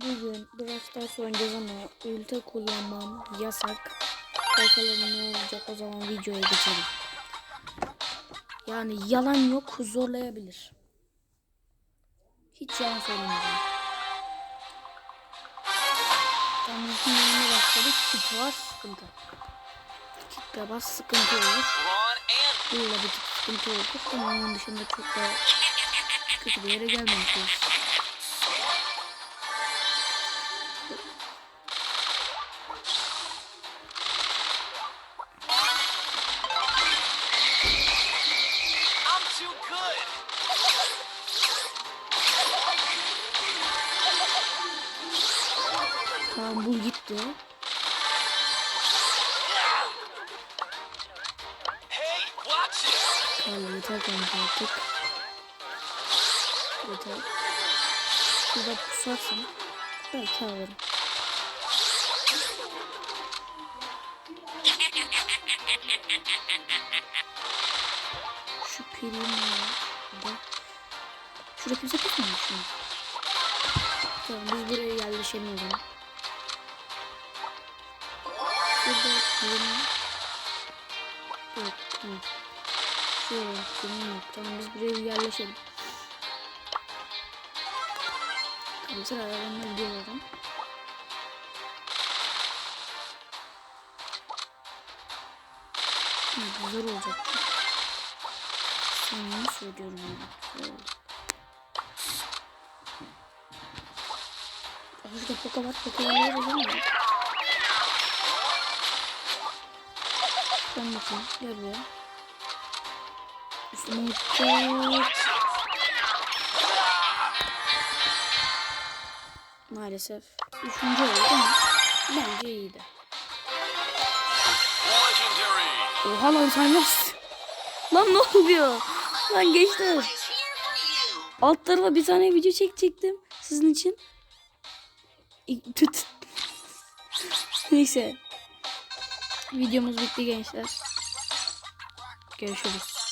Bugün biraz Stars oynayacağız ama ulti kullanmam yasak. Bakalım ne olacak o zaman videoya geçelim. Yani yalan yok zorlayabilir. Hiç yalan söylemeyeceğim. Tam ilkin önüne başladık. Kit sıkıntı. Kitle sıkıntı olur. Bununla bir sıkıntı olur. Ama onun dışında çok da kötü bir yere gelmemişiz. Tamam bul gitti. Hey, watch it. Tamam yeter kanka artık. Yeter. Şurada pusarsın. Belki alırım. Şu pirin var. Şurada kimse tutmamış mı? Tamam biz buraya yerleşelim yok. Tamam. Şöyle yok. Tamam biz buraya bir yerleşelim. Tamam sıra aralarına gidiyorum. Hı, Güzel olacak. Samimi söylüyorum. Güzel oldu. Aa, Şurada poka var. Pokaları var mı? Ben bakayım. Gel buraya. Üstüme uçacak. Maalesef. Üçüncü oldu ama bence iyiydi. Oha lan sen nasıl? Lan ne oluyor? Lan geçti. Alt tarafa bir tane video çekecektim sizin için. Tüt. Neyse. Videomuz bitti gençler. Görüşürüz.